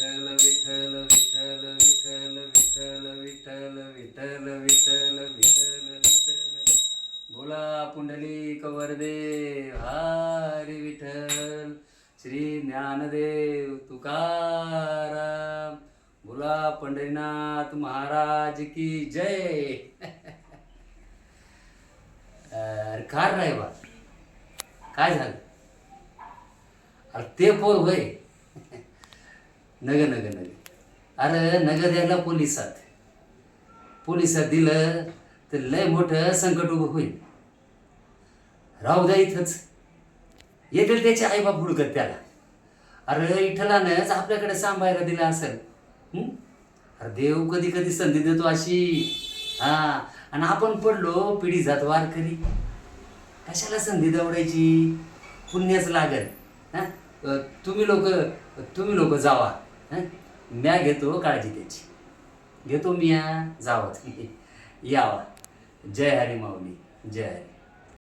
विठ्ठल विठ्ठल विठ्ठल विठ्ठल विठ्ठल विठ्ठल विठ्ठल विठ्ठल विठ्ठल विठ्ठल. बोला पुंडली वरदे हरी विठ्ठल. श्री ज्ञानदेव तुकाराम. बोला पंढरीनाथ महाराज की जय. अरे काय राय बा काय झालं? अरे ते पोर होय. नग नग नग. अरे नगर द्यायला पोलिसात. पोलिसात दिलं तर लय मोठं संकट उभं होईल. राहू द्या इथंच. येतील त्याचे आईबाप हुडकत त्याला. अरे इठलानंच आपल्याकडे सांभाळायला दिला असेल. अरे देव कधी कधी संधी देतो अशी. हा आणि आपण पडलो पिढी जात वारकरी. कशाला संधी दवडायची? पुण्याच लागल. हा? तुम्ही लोक तुम्ही लोक जावा. म्या घेतो काळजी त्याची. घेतो मिया जावा. यावा. जय हरी माऊली जय हरी.